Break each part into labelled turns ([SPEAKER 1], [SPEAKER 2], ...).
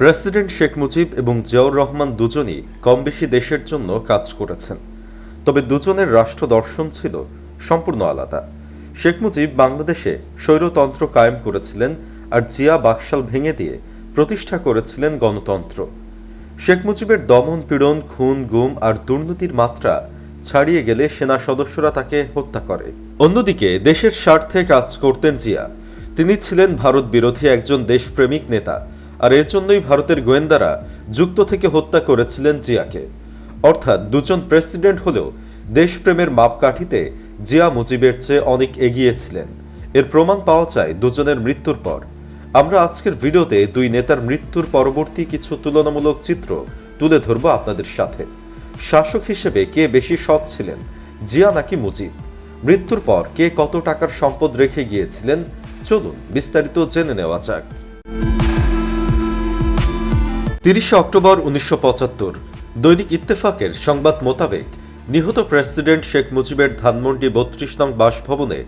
[SPEAKER 1] President Sheikh Mujib এবং জিয়াউর রহমান দুজনই কম বেশি দেশের জন্য কাজ করেছেন। তবে দুজনের রাষ্ট্র দর্শন ছিল সম্পূর্ণ আলাদা। শেখ মুজিব বাংলাদেশে স্বৈরতন্ত্র কায়েম করেছিলেন আর জিয়া বাকশাল ভেঙে দিয়ে প্রতিষ্ঠা করেছিলেন গণতন্ত্র। শেখ মুজিবের দমন পীড়ন, খুন, গুম আর দুর্নীতির মাত্রা ছাড়িয়ে গেলে সেনা সদস্যরা তাকে হত্যা করে। অন্যদিকে দেশের স্বার্থে কাজ করতেন জিয়া। তিনি ছিলেন ভারত বিরোধী একজন দেশপ্রেমিক নেতা আর এজন্যই ভারতের গোয়েন্দারা যুক্ত থেকে হত্যা করেছিলেন জিয়াকে। অর্থাৎ দুজন প্রেসিডেন্ট হলেও দেশপ্রেমের মাপকাঠিতে জিয়া মুজিবের চেয়ে অনেক এগিয়েছিলেন। এর প্রমাণ পাওয়া যায় দুজনের মৃত্যুর পর। আমরা আজকের ভিডিওতে দুই নেতার মৃত্যুর পরবর্তী কিছু তুলনামূলক চিত্র তুলে ধরব আপনাদের সাথে। শাসক হিসেবে কে বেশি সৎ ছিলেন, জিয়া নাকি মুজিব? মৃত্যুর পর কে কত টাকার সম্পদ রেখে গিয়েছিলেন? চলুন বিস্তারিত জেনে নেওয়া যাক। তিরিশে অক্টোবর উনিশশো পঁচাত্তর, দৈনিক ইত্তেফাকের সংবাদ মোতাবেক নিহত প্রেসিডেন্ট শেখ মুজিবের ধানমন্ডি বত্রিশ নং বাসভবনে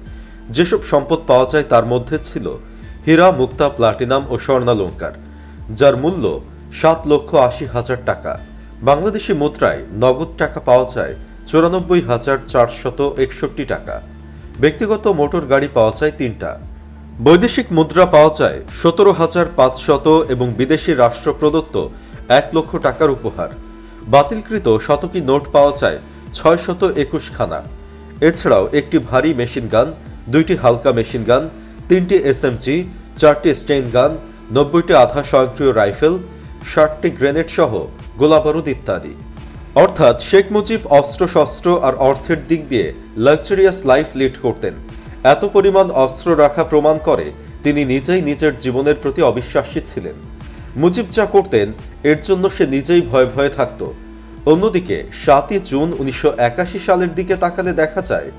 [SPEAKER 1] যেসব সম্পদ পাওয়া যায় তার মধ্যে ছিল হীরা, মুক্তা, প্লাটিনাম ও স্বর্ণালঙ্কার, যার মূল্য সাত লক্ষ আশি হাজার টাকা। বাংলাদেশি মুদ্রায় নগদ টাকা পাওয়া যায় চুরানব্বই হাজার চারশত একষট্টি টাকা। ব্যক্তিগত মোটর গাড়ি পাওয়া যায় তিনটা। বৈদেশিক মুদ্রা পাওয়া যায় সতেরো হাজার পাঁচশত এবং বিদেশি রাষ্ট্র প্রদত্ত এক লক্ষ টাকার উপহার। বাতিলকৃত শতকী নোট পাওয়া যায় ছয় শত একুশ খানা এছাড়াও একটি ভারী মেশিন গান, দুইটি হালকা মেশিন গান, তিনটি এসএমজি, চারটি স্টেইন গান, নব্বইটি আধা স্বয়ংক্রিয় রাইফেল, ষাটটি গ্রেনেড সহ গোলাবারুদ ইত্যাদি। অর্থাৎ শেখ মুজিব অস্ত্রশস্ত্র আর অর্থের দিক দিয়ে লাক্সারিয়াস লাইফ লিড করতেন। এত পরিমাণ অস্ত্র রাখা প্রমাণ করে তিনি নিজেই নিজের জীবনের প্রতি অবিশ্বাসী ছিলেন। মুজিব যা করতেন, এর জন্য সে নিজেই ভয়ে ভয়ে থাকত। অন্যদিকে, সাতই জুন উনিশশো একাশি সালের দিকে তাকালে দেখা যায়,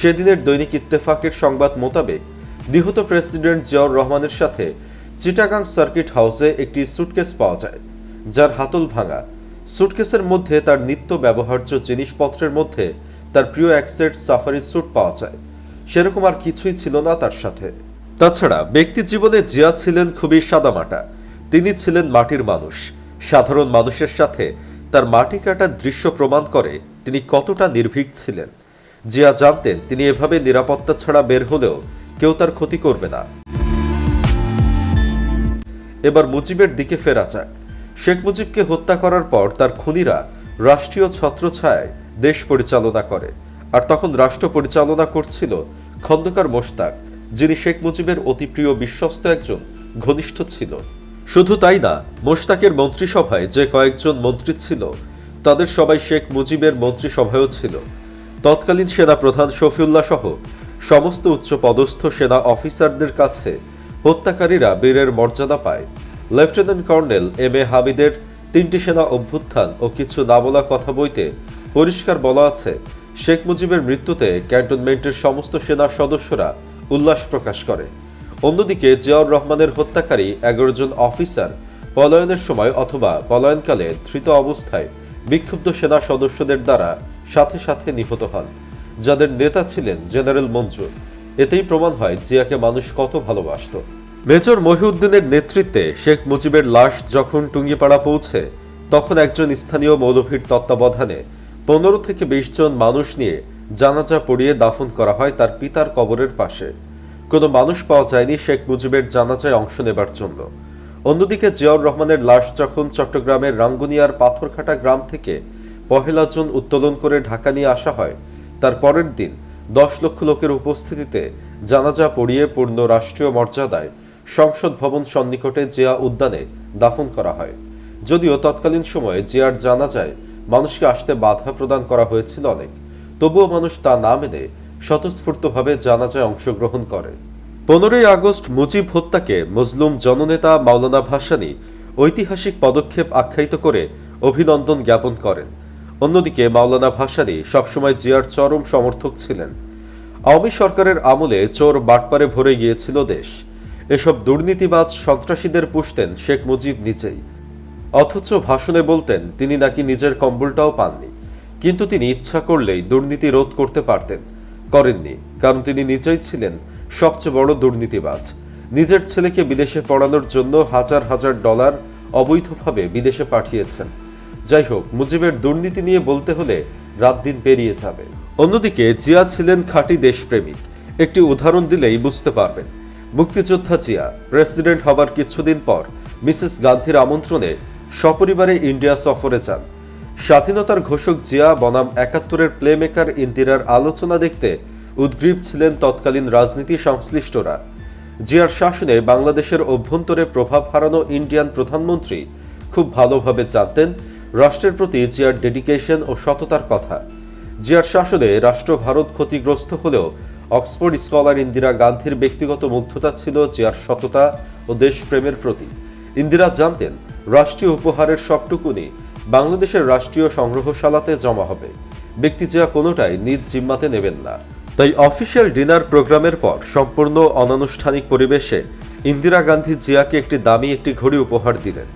[SPEAKER 1] সেদিনের দৈনিক ইত্তেফাকের সংবাদ মোতাবেক নিহত প্রেসিডেন্ট জিয়াউর রহমানের সাথে চিটাগাং সার্কিট হাউসে একটি সুটকেস পাওয়া যায়, যার হাতল ভাঙা। সুটকেসের মধ্যে তার নিত্য ব্যবহার্য জিনিসপত্রের মধ্যে তার প্রিয় অ্যাক্সেট সাফারি স্যুট পাওয়া যায়। সেরকম আর কিছুই ছিল না তার সাথে। তাছাড়া ব্যক্তি জীবনে জিয়া ছিলেন খুবই সাদামাটা। তিনি ছিলেন মাটির মানুষ। সাধারণ মানুষের সাথে তার মাটি কাটার দৃশ্য প্রমাণ করে তিনি কতটা নির্ভীক ছিলেন। জিয়া জানতেন তিনি এভাবে নিরাপত্তা ছাড়া বের হলেও কেউ তার ক্ষতি করবে না। এবার মুজিবের দিকে ফেরা যাক। শেখ মুজিবকে হত্যা করার পর তার খুনিরা রাষ্ট্রীয় ছত্রছায়ায় দেশ পরিচালনা করে। আর তখন রাষ্ট্র পরিচালনা করছিল খন্দকার মোশতাক, যিনি শেখ মুজিবের অতি প্রিয় বিশ্বস্ত একজন ঘনিষ্ঠ ছিল। শুধু তাই না, মোশতাকের মন্ত্রিসভায় যে কয়েকজন মন্ত্রী ছিল, তাদের সবাই শেখ মুজিবের মন্ত্রিসভায়ও ছিল। তৎকালীন সেনা প্রধান শফিউল্লাহ সহ সমস্ত উচ্চপদস্থ সেনা অফিসারদের কাছে হত্যাকারীরা বীরের মর্যাদা পায়। লেফটেন্যান্ট কর্নেল এম এ হামিদের তিনটি সেনা অভ্যুত্থান ও কিছু না বলা কথা বইতে পরিষ্কার বলা আছে শেখ মুজিবের মৃত্যুতে ক্যান্টনমেন্টের সমস্ত সেনা সদস্যরা উল্লাস প্রকাশ করে। অন্যদিকে জিয়াউর রহমানের হত্যাকারী এগারো জন অফিসার পলায়নের সময় অথবা পলায়নকালে ধৃত অবস্থায় বিক্ষুব্ধ সেনা সদস্যদের দ্বারা সাথে সাথে নিহত হন, যাদের নেতা ছিলেন জেনারেল মঞ্জুর। এতেই প্রমাণ হয় জিয়াকে মানুষ কত ভালোবাসত। মেজর মহিউদ্দিনের নেতৃত্বে শেখ মুজিবের লাশ যখন টুঙ্গিপাড়া পৌঁছে, তখন একজন স্থানীয় মৌলভীর তত্ত্বাবধানে পনেরো থেকে বিশ জন মানুষ নিয়ে জানাজা পড়িয়ে দাফন করা হয় তার পিতার কবরের পাশে। কোনো মানুষ পাওয়া যায়নি শেখ মুজিবের জানাজায় অংশ নেবার জন্য। অন্যদিকে জিয়াউর রহমানের লাশ যখন চট্টগ্রামের রাঙ্গুনিয়ার পাথরঘাটা গ্রাম থেকে পহেলা জুন উত্তোলন করে ঢাকা নিয়ে আসা হয়, তার পরের দিন দশ লক্ষ লোকের উপস্থিতিতে জানাজা পড়িয়ে পূর্ণ রাষ্ট্রীয় মর্যাদায় সংসদ ভবন সন্নিকটে জিয়া উদ্যানে দাফন করা হয়। যদিও তৎকালীন সময়ে জিয়ার জানাজায় মানুষকে আসতে বাধা প্রদান করা হয়েছিল অনেক। তবুও মানুষ তা না মেনে স্বতঃস্ফূর্তভাবে জানাজায় অংশগ্রহণ করে। পনেরোই আগস্ট মুজিব হত্যাকে মুসলুম জননেতা মাওলানা ভাসানী ঐতিহাসিক পদক্ষেপ আখ্যায়িত করে অভিনন্দন জ্ঞাপন করেন। অন্যদিকে মাওলানা ভাসানী সবসময় জিয়ার চরম সমর্থক ছিলেন। আওয়ামী সরকারের আমলে চোর বাটপারে ভরে গিয়েছিল দেশ। এসব দুর্নীতিবাজ সন্ত্রাসীদের পুষতেন শেখ মুজিব নিজেই। অথচ ভাষণে বলতেন, তিনি নাকি নিজের কম্বলটাও পাননি। কিন্তু তিনি ইচ্ছা করলেই দুর্নীতি রোধ করতে পারতেন, করেননি, কারণ তিনি নিজেই ছিলেন সবচেয়ে বড় দুর্নীতিবাজ। নিজের ছেলেকে বিদেশে পড়ানোর জন্য হাজার হাজার ডলার অবৈধভাবে বিদেশে পাঠিয়েছেন। যাই হোক, মুজিবের দুর্নীতি নিয়ে বলতে হলে রাত দিন পেরিয়ে যাবে। অন্যদিকে, জিয়া ছিলেন খাঁটি দেশপ্রেমিক। একটি উদাহরণ দিলেই বুঝতে পারবেন। মুক্তিযোদ্ধা জিয়া, প্রেসিডেন্ট হবার কিছুদিন পর মিসেস গান্ধীর আমন্ত্রণে সপরিবারে ইন্ডিয়া সফরে যান। স্বাধীনতার ঘোষক জিয়া বনাম একাত্তরের প্লেমেকার ইন্দিরার আলোচনা দেখতে উদ্গ্রীব ছিলেন তৎকালীন রাজনীতি সংশ্লিষ্টরা। জিয়ার শাসনে বাংলাদেশের অভ্যন্তরে প্রভাব হারানো ইন্ডিয়ান প্রধানমন্ত্রী খুব ভালোভাবে জানতেন রাষ্ট্রের প্রতি জিয়ার ডেডিকেশন ও সততার কথা। জিয়ার শাসনে রাষ্ট্র ভারত ক্ষতিগ্রস্ত হলেও অক্সফোর্ড স্কলার ইন্দিরা গান্ধীর ব্যক্তিগত মুগ্ধতা ছিল জিয়ার সততা ও দেশপ্রেমের প্রতি। ইন্দিরা জানতেন রাষ্ট্রীয় উপহারের সবটুকুনি বাংলাদেশের রাষ্ট্রীয় সংগ্রহশালাতে জমা হবে। ব্যক্তি জিয়া কোনোটাই নিজ জিম্মাতে নেবেন না। তাই অফিসিয়াল ডিনার প্রোগ্রামের পর সম্পূর্ণ অনানুষ্ঠানিক পরিবেশে ইন্দিরা গান্ধী জিয়াকে একটি দামি একটি ঘড়ি উপহার দিলেন।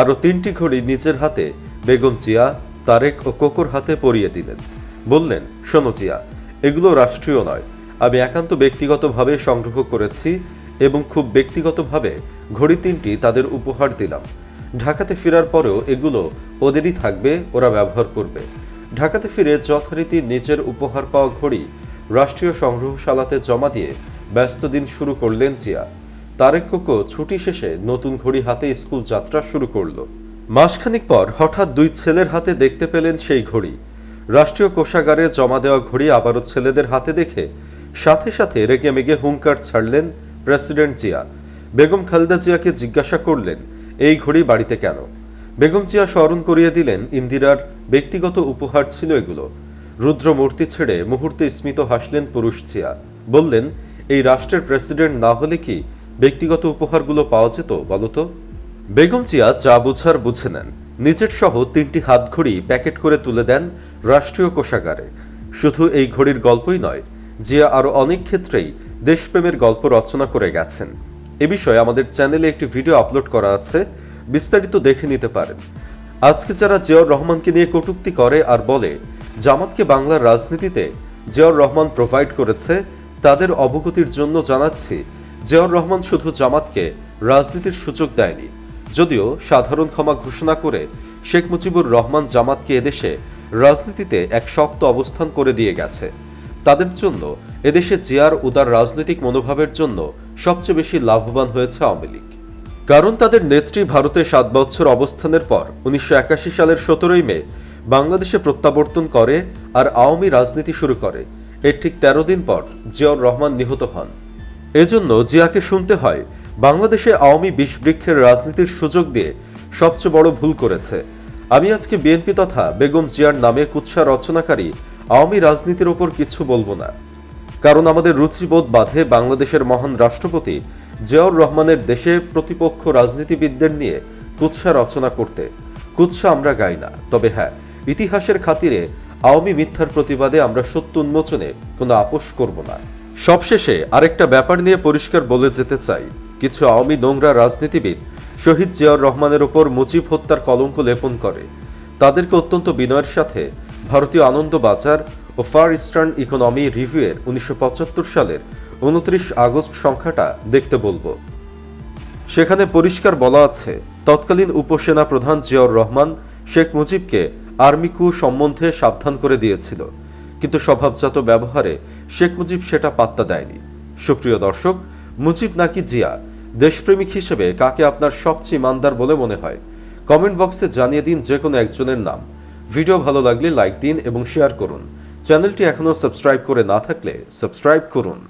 [SPEAKER 1] আরও তিনটি ঘড়ি নিজের হাতে বেগম জিয়া, তারেক ও কোকর হাতে পরিয়ে দিলেন। বললেন, শোনো জিয়া, এগুলো রাষ্ট্রীয় নয়। আমি একান্ত ব্যক্তিগতভাবে সংগ্রহ করেছি এবং খুব ব্যক্তিগতভাবে ঘড়ি তিনটি তাদের উপহার দিলাম। ঢাকাতে ফেরার পরেও এগুলো ওদেরই থাকবে, ওরা ব্যবহার করবে। ঢাকাতে ফিরে যথারীতি নিজের উপহার পাওয়া ঘড়ি রাষ্ট্রীয় সংগ্রহশালাতে জমা দিয়ে ব্যস্ত দিন শুরু করলেন জিয়া। তারেক কোকো ছুটি শেষে নতুন ঘড়ি হাতে স্কুল যাত্রা শুরু করল। মাসখানিক পর হঠাৎ দুই ছেলের হাতে দেখতে পেলেন সেই ঘড়ি। রাষ্ট্রীয় কোষাগারে জমা দেওয়া ঘড়ি আবারও ছেলেদের হাতে দেখে সাথে সাথে রেগে মেগে হুঙ্কার ছাড়লেন প্রেসিডেন্ট জিয়া। বেগম খালেদা জিয়াকে জিজ্ঞাসা করলেন এই ঘড়ি বাড়িতে কেন? বেগম জিয়া স্মরণ করিয়ে দিলেন ইন্দিরার ব্যক্তিগত উপহার ছিল এগুলো। রুদ্র মূর্তি ছেড়ে মুহূর্তে স্মিত হাসলেন পুরুষ জিয়া। বললেন, এই রাষ্ট্রের প্রেসিডেন্ট না হলে কি ব্যক্তিগত উপহারগুলো পাওয়া যেত বলতো বেগম জিয়া যা বুঝার বুঝে নেন। নিজের সহ তিনটি হাতঘড়ি প্যাকেট করে তুলে দেন রাষ্ট্রীয় কোষাগারে। শুধু এই ঘড়ির গল্পই নয়, জিয়া আরও অনেক ক্ষেত্রেই দেশপ্রেমের গল্প রচনা করে গেছেন। এ বিষয়ে আমাদের চ্যানেলে একটি ভিডিও আপলোড করা আছে, বিস্তারিত দেখে নিতে পারেন। আজকে যারা জিয়াউর রহমানকে নিয়ে কটুক্তি করে আর বলে, জামাতকে বাংলার রাজনীতিতে জিয়াউর রহমান প্রোভাইড করেছে, তাদের অবগতির জন্য জানাচ্ছি, জিয়াউর রহমান শুধু জামাতকে রাজনীতির সুযোগ দেয়নি। যদিও সাধারণ ক্ষমা ঘোষণা করে শেখ মুজিবুর রহমান জামাতকে এদেশে রাজনীতিতে এক শক্ত অবস্থান করে দিয়ে গেছে। তাদের জন্য এদেশে জিয়ার উদার রাজনৈতিক মনোভাবের জন্য সবচেয়ে বেশি লাভবান হয়েছে আওয়ামী লীগ। কারণ তাদের নেত্রী ভারতে সাত বছর অবস্থানের পর উনিশশো একাশি সালের সতেরোই মে বাংলাদেশে প্রত্যাবর্তন করে আর আওয়ামী রাজনীতি শুরু করে। এর ঠিক তেরো দিন পর জিয়াউর রহমান নিহত হন। এজন্য জিয়াকে শুনতে হয়, বাংলাদেশে আওয়ামী বিষবৃক্ষের রাজনীতির সুযোগ দিয়ে সবচেয়ে বড় ভুল করেছে। আমি আজকে বিএনপি তথা বেগম জিয়ার নামে কুৎসা রচনাকারী আওয়ামী রাজনীতির ওপর কিছু বলব না। কারণ আমাদের রুচিবোধ বাধে বাংলাদেশের মহান রাষ্ট্রপতি জিয়াউর রহমানের দেশে প্রতিপক্ষ রাজনীতিবিদদের নিয়ে কুৎসা রচনা করতে। কুৎসা আমরা গাই না। তবে হ্যাঁ ইতিহাসের খাতিরে আওয়ামী মিথ্যার প্রতিবাদে আমরা সত্য উন্মোচনে কোনো আপোষ করব না। সবশেষে আরেকটা ব্যাপার নিয়ে পরিষ্কার বলে যেতে চাই। কিছু আওয়ামী নোংরা রাজনীতিবিদ শহীদ জিয়াউর রহমানের ওপর মুজিব হত্যার কলঙ্ক লেপন করে। তাদেরকে অত্যন্ত বিনয়ের সাথে ভারতীয় আনন্দ বাজার ও ফার ইস্টার্ন ইকোনমি রিভিউয়ের উনিশশো পঁচাত্তর সালের উনত্রিশ আগস্ট সংখ্যাটা দেখতে বলব। সেখানে পরিষ্কার বলা আছে, তৎকালীন উপসেনা প্রধান জিয়াউর রহমান শেখ মুজিবকে আর্মি কু সম্বন্ধে সাবধান করে দিয়েছিল, কিন্তু স্বভাবজাত ব্যবহারে শেখ মুজিব সেটা পাত্তা দেয়নি। সুপ্রিয় দর্শক, মুজিব নাকি জিয়া, দেশপ্রেমিক হিসেবে কাকে আপনার সবচেয়ে ইমানদার বলে মনে হয়? কমেন্ট বক্সে জানিয়ে দিন যে কোনো একজনের নাম। ভিডিও ভালো লাগলে লাইক দিন এবং শেয়ার করুন। চ্যানেলটি এখনও সাবস্ক্রাইব করে না থাকলে সাবস্ক্রাইব করুন।